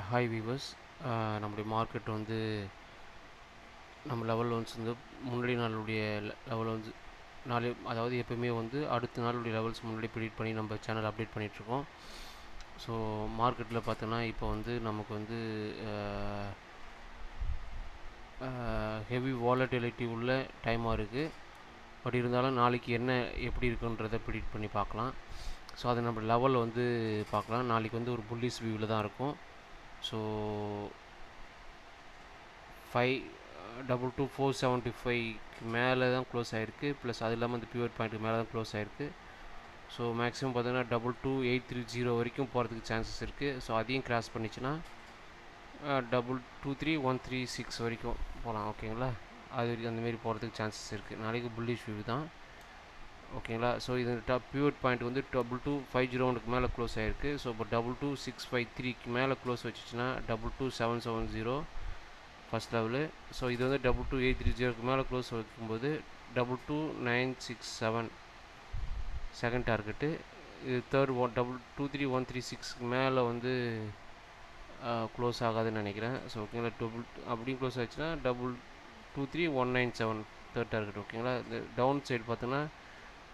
Hi viewers நம்முடைய market வந்து நம்ம லெவல் லோன்ஸ் வந்து முன்னாடி நாளுடைய லெவல் வந்து நாளே அதாவது எப்போயுமே வந்து அடுத்த நாளுடைய லெவல்ஸ் முன்னாடி ப்ரிடிக்ட் பண்ணி நம்ம சேனல் அப்டேட் பண்ணிகிட்ருக்கோம் ஸோ மார்க்கெட்டில் பார்த்தோன்னா இப்போ வந்து நமக்கு வந்து ஹெவி வாலட்டிலிட்டி உள்ள டைமாக இருக்குது பட் இருந்தாலும் நாளைக்கு என்ன எப்படி இருக்குன்றதை ப்ரிடிக்ட் பண்ணி பார்க்கலாம். ஸோ அதை நம்ம லெவல் வந்து பார்க்கலாம். நாளைக்கு வந்து ஒரு புல்லிஸ் வியூவில் தான் இருக்கும். So five double two four seventy ஃபைவ்க்கு மேலே தான் க்ளோஸ் ஆகிருக்கு ப்ளஸ் அது இல்லாமல் இந்த பியூர் பாயிண்ட்டுக்கு மேலே தான் க்ளோஸ் ஆகிருக்கு ஸோ மேக்ஸிமம் பார்த்தீங்கன்னா double two eight three zero வரைக்கும் போகிறதுக்கு சான்சஸ் இருக்குது ஸோ அதையும் cross பண்ணிச்சுன்னா double two three one three six வரைக்கும் போகலாம் ஓகேங்களா அது வரைக்கும் அந்தமாரி போகிறதுக்கு சான்சஸ் இருக்குது நாளைக்கு புல்லிஷ் வியூ தான். ஓகேங்களா? ஸோ இது டாப் பியூட் பாயிண்ட் வந்து டபுள் டூ ஃபைவ் ஜீரோ ஒனுக்கு மேலே க்ளோஸ் ஆகிருக்கு ஸோ இப்போ டபுள் டூ சிக்ஸ் ஃபைவ் த்ரீக்கு மேலே close வச்சுச்சுன்னா double two seven seven zero first level so இது வந்து டபுள் டூ எயிட் த்ரீ ஜீரோக்கு மேலே க்ளோஸ் வைக்கும்போது double two nine six seven second target இது third one double two three one three சிக்ஸ்க்கு மேலே வந்து க்ளோஸ் ஆகாதுன்னு நினைக்கிறேன். ஸோ ஓகேங்களா? டபுள் அப்படியும் க்ளோஸ் ஆச்சுன்னா double two three one nine seven third target ஓகேங்களா? இந்த டவுன் சைடு பார்த்தோன்னா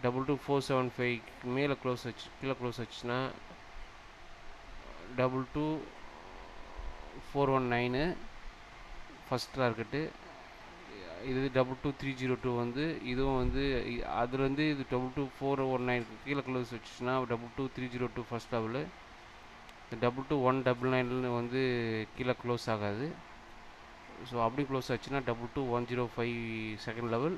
டபுள் டூ ஃபோர் செவன் ஃபைவ்க்கு மேலே க்ளோஸ் வச்சு கீழே க்ளோஸ் வச்சுன்னா double two four one nine first target இது double two three zero two வந்து இதுவும் வந்து அதுலேருந்து இது டபுள் டூ ஃபோர் ஒன் நைனுக்கு கீழே க்ளோஸ் வச்சுன்னா double two three zero two first level double two one double நைன்லு வந்து கீழே க்ளோஸ் ஆகாது. ஸோ அப்படி க்ளோஸ் ஆச்சுன்னா double two one zero five second level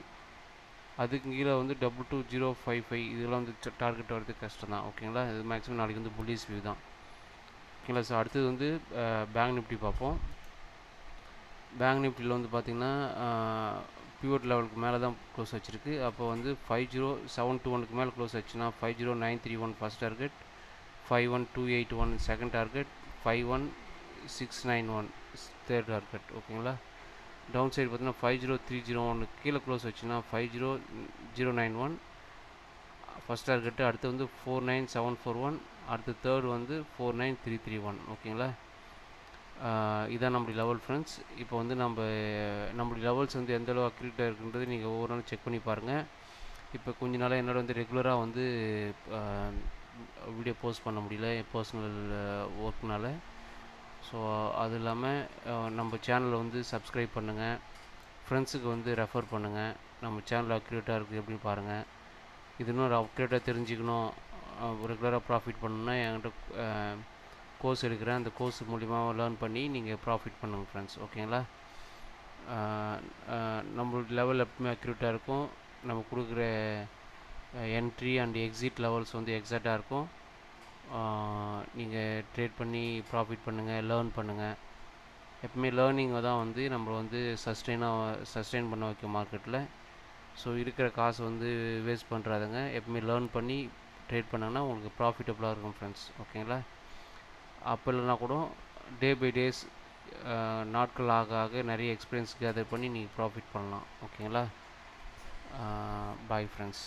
அதுக்கு கீழே வந்து double two zero five five இதெல்லாம் வந்து டார்கெட் வரது கஷ்டம் தான் ஓகேங்களா இது மேக்ஸிமம் நாளைக்கு வந்து புல்லிஸ் வியூ தான். ஓகேங்களா சார் அடுத்தது வந்து பேங்க் நிஃப்டி பார்ப்போம். பேங்க் நிஃப்டியில் வந்து பார்த்திங்கன்னா பியூர் லெவலுக்கு மேலே தான் க்ளோஸ் வச்சுருக்கு அப்போ வந்து ஃபைவ் ஜீரோ செவன் டூ ஒனுக்கு மேலே க்ளோஸ் ஆச்சுன்னா five zero nine three one first target five one two eight one second target five one six nine one third target ஓகேங்களா டவுன் சைடு பார்த்தீங்கன்னா ஃபைவ் ஜீரோ த்ரீ ஜீரோ ஒன்று கீழே close வச்சுன்னா five zero zero nine one first target அடுத்து வந்து four nine seven four one அடுத்து third வந்து four nine three three one ஓகேங்களா இதான் நம்முடைய லெவல் ஃப்ரெண்ட்ஸ் இப்போ வந்து நம்ம நம்மளுடைய லெவல்ஸ் வந்து எந்த அளவு அக்யூரேட்டாக இருக்குன்றது நீங்கள் ஒவ்வொரு நாளும் செக் பண்ணி பாருங்கள் இப்போ கொஞ்ச நாளாக என்னோட வந்து ரெகுலராக வந்து வீடியோ போஸ்ட் பண்ண முடியல என் பர்சனல் ஒர்க்னால் ஸோ அது இல்லாமல் நம்ம சேனலை வந்து சப்ஸ்கிரைப் பண்ணுங்கள் ஃப்ரெண்ட்ஸுக்கு வந்து ரெஃபர் பண்ணுங்கள் நம்ம சேனல் அக்யூரேட்டாக இருக்குது எப்படின்னு பாருங்கள் இது இன்னும் அப்டேட்டாக தெரிஞ்சுக்கணும். ரெகுலராக ப்ராஃபிட் பண்ணணும்னா என்கிட்ட கோர்ஸ் எடுக்கிறேன். அந்த கோர்ஸ் மூலிமா லேர்ன் பண்ணி நீங்கள் ப்ராஃபிட் பண்ணுங்கள் ஃப்ரெண்ட்ஸ் ஓகேங்களா நம்மளோட லெவல் எப்பவுமே அக்யூரேட்டாக இருக்கும். நம்ம கொடுக்குற என்ட்ரி அண்ட் எக்ஸிட் லெவல்ஸ் வந்து எக்ஸாக்டாக இருக்கும். நீங்கள் ட்ரேட் பண்ணி ப்ராஃபிட் பண்ணுங்கள் லேர்ன் பண்ணுங்கள் எப்பவுமே லேர்னிங்கை தான் வந்து நம்ம வந்து சஸ்டெயினாக சஸ்டெயின் பண்ண வைக்கும் மார்க்கெட்டில் ஸோ இருக்கிற காசு வந்து வேஸ்ட் பண்ணுறாதுங்க எப்பவுமே லேர்ன் பண்ணி ட்ரேட் பண்ணாங்கன்னா உங்களுக்கு ப்ராஃபிட்டபுளாக இருக்கும் ஃப்ரெண்ட்ஸ் ஓகேங்களா அப்போ இல்லைனா கூட டே பை டேஸ் நாட்கள் ஆக ஆக நிறைய எக்ஸ்பீரியன்ஸ் கேதர் பண்ணி நீங்கள் ப்ராஃபிட் பண்ணலாம். ஓகேங்களா பாய் ஃப்ரெண்ட்ஸ்